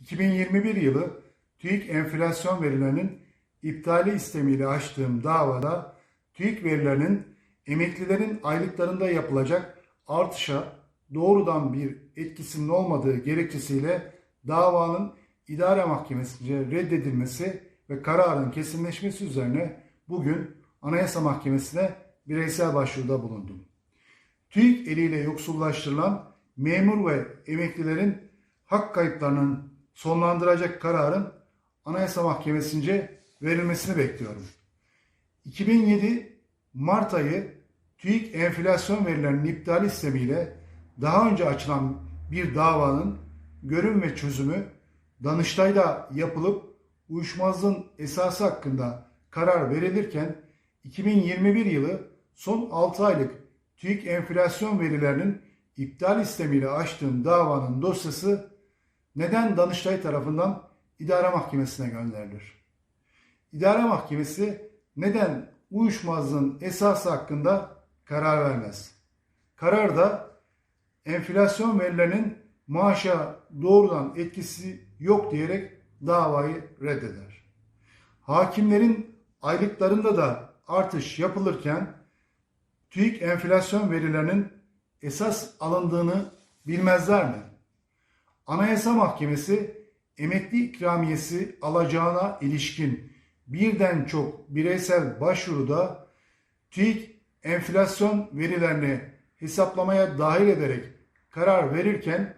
2021 yılı TÜİK enflasyon verilerinin iptali istemiyle açtığım davada TÜİK verilerinin emeklilerin aylıklarında yapılacak artışa doğrudan bir etkisinin olmadığı gerekçesiyle davanın idare mahkemesince reddedilmesi ve kararın kesinleşmesi üzerine bugün Anayasa Mahkemesi'ne bireysel başvuruda bulundum. TÜİK eliyle yoksullaştırılan memur ve emeklilerin hak kayıplarının sonlandıracak kararın Anayasa Mahkemesi'nce verilmesini bekliyorum. 2007 Mart ayı TÜİK enflasyon verilerinin iptali istemiyle daha önce açılan bir davanın görün ve çözümü Danıştay'da yapılıp uyuşmazlığın esası hakkında karar verilirken 2021 yılı son 6 aylık TÜİK enflasyon verilerinin iptal istemiyle açtığım davanın dosyası neden Danıştay tarafından idare mahkemesine gönderilir? İdare mahkemesi neden uyuşmazlığın esası hakkında karar vermez? Karar da enflasyon verilerinin maaşa doğrudan etkisi yok diyerek davayı reddeder. Hakimlerin aylıklarında da artış yapılırken TÜİK enflasyon verilerinin esas alındığını bilmezler mi? Anayasa Mahkemesi emekli ikramiyesi alacağına ilişkin birden çok bireysel başvuruda TÜİK enflasyon verilerini hesaplamaya dahil ederek karar verirken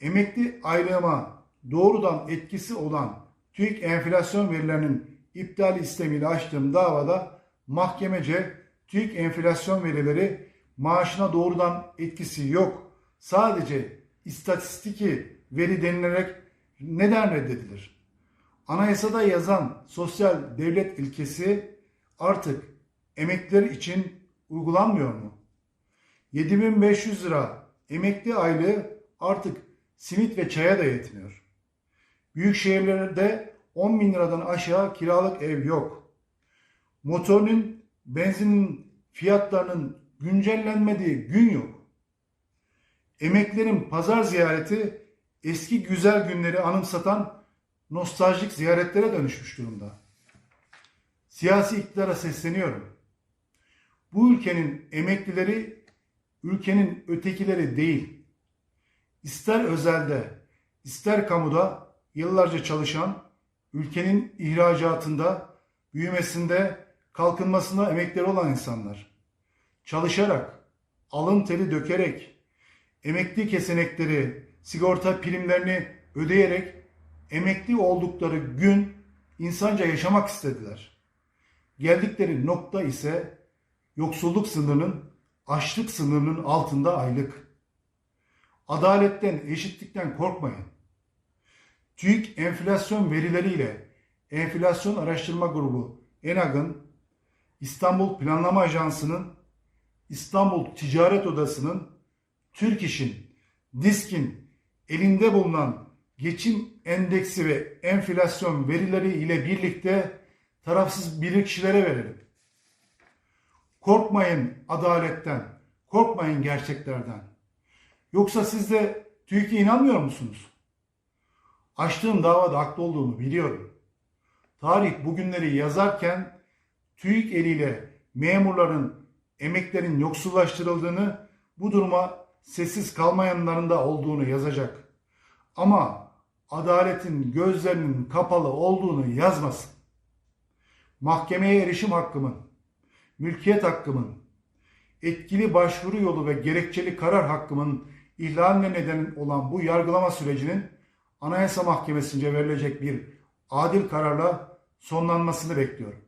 emekli aylığıma doğrudan etkisi olan TÜİK enflasyon verilerinin iptal istemiyle açtığım davada mahkemece TÜİK enflasyon verileri maaşına doğrudan etkisi yok. Sadece istatistiki veri denilerek neden reddedilir? Anayasada yazan sosyal devlet ilkesi artık emekliler için uygulanmıyor mu? 7500 lira emekli aylığı artık simit ve çaya da yetmiyor. Büyük şehirlerde 10 bin liradan aşağı kiralık ev yok. Motorun, benzinin fiyatlarının güncellenmediği gün yok. Emeklerin pazar ziyareti eski güzel günleri anımsatan nostaljik ziyaretlere dönüşmüş durumda. Siyasi iktidara sesleniyorum. Bu ülkenin emeklileri ülkenin ötekileri değil. İster özelde, ister kamuda yıllarca çalışan, ülkenin ihracatında, büyümesinde, kalkınmasında emekleri olan insanlar. Çalışarak, alın teri dökerek, emekli kesenekleri, sigorta primlerini ödeyerek emekli oldukları gün insanca yaşamak istediler. Geldikleri nokta ise yoksulluk sınırının, açlık sınırının altında aylık. Adaletten, eşitlikten korkmayın. TÜİK enflasyon verileriyle Enflasyon Araştırma Grubu ENAG'ın, İstanbul Planlama Ajansı'nın, İstanbul Ticaret Odası'nın, Türk İş'in, DİSK'in elinde bulunan geçim endeksi ve enflasyon verileri ile birlikte tarafsız bilirkişilere verelim. Korkmayın adaletten, korkmayın gerçeklerden. Yoksa siz de TÜİK'e inanmıyor musunuz? Açtığım davada haklı olduğumu biliyorum. Tarih bugünleri yazarken TÜİK eliyle memurların, emeklerin yoksullaştırıldığını, bu duruma sessiz kalmayanların da olduğunu yazacak. Ama adaletin gözlerinin kapalı olduğunu yazmasın. Mahkemeye erişim hakkımın, mülkiyet hakkımın, etkili başvuru yolu ve gerekçeli karar hakkımın ihlaline neden olan bu yargılama sürecinin Anayasa Mahkemesi'nce verilecek bir adil kararla sonlanmasını bekliyorum.